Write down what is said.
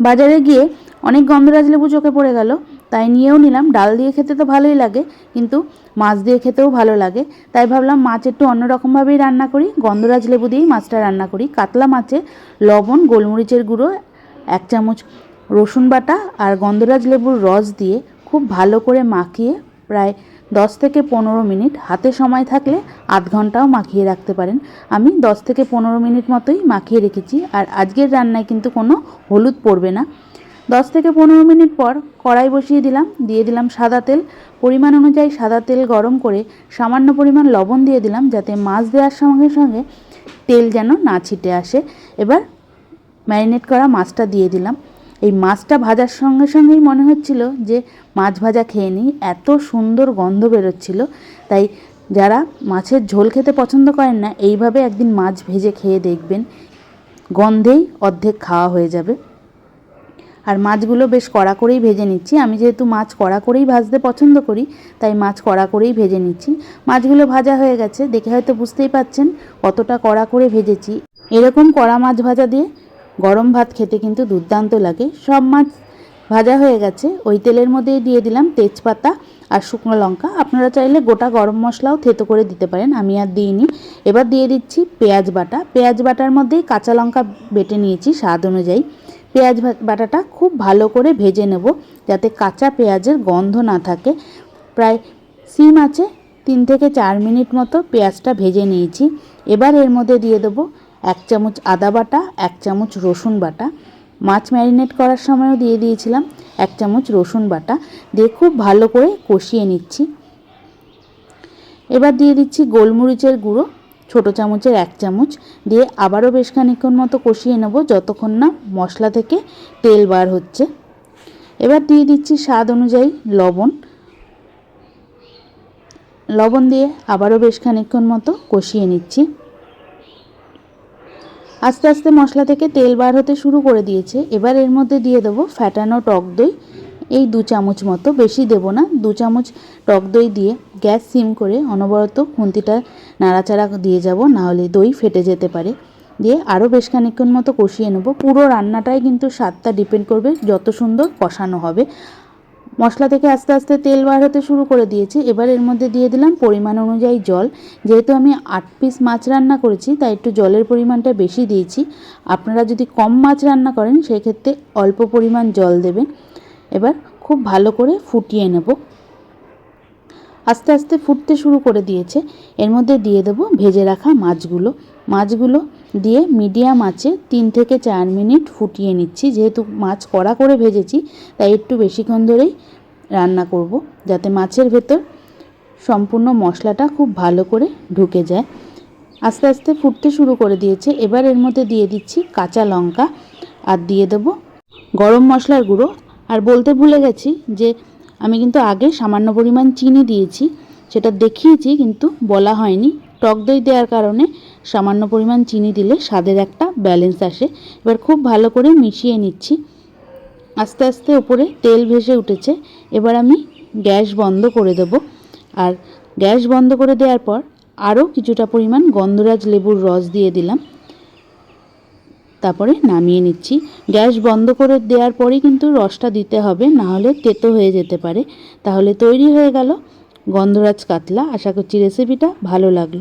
বাজারে গিয়ে অনেক গন্ধরাজ লেবু চোখে পড়ে গেল। তাই নিয়েও নিলাম। ডাল দিয়ে খেতে তো ভালোই লাগে, কিন্তু মাছ দিয়ে খেতেও ভালো লাগে। তাই ভাবলাম মাছ একটু অন্যরকমভাবেই রান্না করি। গন্ধরাজ লেবু দিয়েই মাছটা রান্না করি। কাতলা মাছে লবণ, গোলমরিচের গুঁড়ো, এক চামচ রসুন বাটা আর গন্ধরাজ লেবুর রস দিয়ে খুব ভালো করে মাখিয়ে প্রায় দশ থেকে পনেরো মিনিট হাতে সময় থাকলে আধ ঘন্টাও মাখিয়ে রাখতে পারেন। আমি দশ থেকে পনেরো মিনিট মতোই মাখিয়ে রেখেছি আর আজকের রান্নায় কিন্তু কোনো হলুদ পড়বে না। দশ থেকে পনেরো মিনিট পর কড়াই বসিয়ে দিলাম, দিয়ে দিলাম সাদা তেল। পরিমাণ অনুযায়ী সাদা তেল গরম করে সামান্য পরিমাণ লবণ দিয়ে দিলাম যাতে মাছ দেওয়ার সঙ্গে সঙ্গে তেল যেন না ছিটে আসে। এবার ম্যারিনেট করা মাছটা দিয়ে দিলাম। এই মাছটা ভাজার সঙ্গে সঙ্গেই মনে হচ্ছিল যে মাছ ভাজা খেয়ে নিই। এত সুন্দর গন্ধ বেরোচ্ছিল। তাই যারা মাছের ঝোল খেতে পছন্দ করেন না, এইভাবে একদিন মাছ ভেজে খেয়ে দেখবেন, গন্ধেই অর্ধেক খাওয়া হয়ে যাবে। আর মাছগুলো বেশ কড়া করেই ভেজে নিচ্ছি। আমি যেহেতু মাছ কড়া করেই ভাজতে পছন্দ করি, তাই মাছ কড়া করেই ভেজে নিচ্ছি। মাছগুলো ভাজা হয়ে গেছে, দেখে হয়তো বুঝতেই পাচ্ছেন কতটা কড়া করে ভেজেছি। এরকম কড়া মাছ ভাজা দিয়ে গরম ভাত খেতে কিন্তু দুর্দান্ত লাগে। সব মাছ ভাজা হয়ে গেছে। ওই তেলের মধ্যেই দিয়ে দিলাম তেজপাতা আর শুকনো লঙ্কা। আপনারা চাইলে গোটা গরম মশলাও থেতো করে দিতে পারেন, আমি আর দিইনি। এবার দিয়ে দিচ্ছি পেঁয়াজ বাটা। পেঁয়াজ বাটার মধ্যেই কাঁচা লঙ্কা বেটে নিয়েছি স্বাদ অনুযায়ী। পেঁয়াজ বাটাটা খুব ভালো করে ভেজে নেব, যাতে কাঁচা পেঁয়াজের গন্ধ না থাকে। প্রায় সিম আছে, তিন থেকে চার মিনিট মতো পেঁয়াজটা ভেজে নিয়েছি। এবার এর মধ্যে দিয়ে দেবো এক চামচ আদা বাটা, এক চামচ রসুন বাটা। মাছ ম্যারিনেট করার সময়ও দিয়ে দিয়েছিলাম এক চামচ রসুন বাটা। দিয়ে খুব ভালো করে কষিয়ে নিচ্ছি। এবার দিয়ে দিচ্ছি গোলমরিচের গুঁড়ো, ছোটো চামচের এক চামচ। দিয়ে আবারও বেশ খানিক্ষণ মতো কষিয়ে নেব যতক্ষণ না মশলা থেকে তেল বার হচ্ছে। এবার দিয়ে দিচ্ছি স্বাদ অনুযায়ী লবণ। লবণ দিয়ে আবারও বেশ খানিক্ষণ মতো কষিয়ে নিচ্ছি। আস্তে আস্তে মশলা থেকে তেল বার হতে শুরু করে দিয়েছে। এবার এর মধ্যে দিয়ে দেবো ফ্যাটানো টক দই। এই দু চামচ মতো, বেশি দেব না, দু চামচ টক দই দিয়ে গ্যাস সিম করে অনবরত খুন্তিটা নাড়াচাড়া দিয়ে যাব, নাহলে দই ফেটে যেতে পারে। দিয়ে আরও বেশ খানিক্ষণ মতো কষিয়ে নেব। পুরো রান্নাটাই কিন্তু স্বাদটা ডিপেন্ড করবে, যত সুন্দর কষানো হবে। মশলা থেকে আস্তে আস্তে তেল বার হতে শুরু করে দিয়েছে। এবার এর মধ্যে দিয়ে দিলাম পরিমাণ অনুযায়ী জল। যেহেতু আমি আট পিস মাছ রান্না করেছি, তাই একটু জলের পরিমাণটা বেশি দিয়েছি। আপনারা যদি কম মাছ রান্না করেন, সেক্ষেত্রে অল্প পরিমাণ জল দেবেন। এবার খুব ভালো করে ফুটিয়ে নেব। আস্তে আস্তে ফুটতে শুরু করে দিয়েছে। এর মধ্যে দিয়ে দেবো ভেজে রাখা মাছগুলো। মাছগুলো দিয়ে মিডিয়াম আঁচে তিন থেকে চার মিনিট ফুটিয়ে নিচ্ছি। যেহেতু মাছ কড়া করে ভেজেছি, তাই একটু বেশিক্ষণ ধরেই রান্না করব, যাতে মাছের ভেতর সম্পূর্ণ মশলাটা খুব ভালো করে ঢুকে যায়। আস্তে আস্তে ফুটতে শুরু করে দিয়েছে। এবার এর মধ্যে দিয়ে দিচ্ছি কাঁচা লঙ্কা আর দিয়ে দেবো গরম মশলার গুঁড়ো। আর বলতে ভুলে গেছি যে আমি কিন্তু আগে সামান্য পরিমাণ চিনি দিয়েছি, সেটা দেখিয়েছি কিন্তু বলা হয়নি। টক দই দেওয়ার কারণে সামান্য পরিমাণ চিনি দিলে স্বাদের একটা ব্যালেন্স আসে। এবার খুব ভালো করে মিশিয়ে নিচ্ছি। আস্তে আস্তে ওপরে তেল ভেসে উঠেছে। এবার আমি গ্যাস বন্ধ করে দেব। আর গ্যাস বন্ধ করে দেওয়ার পর আরও কিছুটা পরিমাণ গন্ধরাজ লেবুর রস দিয়ে দিলাম। তারপরে নামিয়ে নিচ্ছি। গ্যাস বন্ধ করে দেওয়ার পরেই কিন্তু রসটা দিতে হবে, নাহলে তেতো হয়ে যেতে পারে। তাহলে তৈরি হয়ে গেল গন্ধরাজ কাতলা আশা করছি রেসিপিটা ভালো লাগল।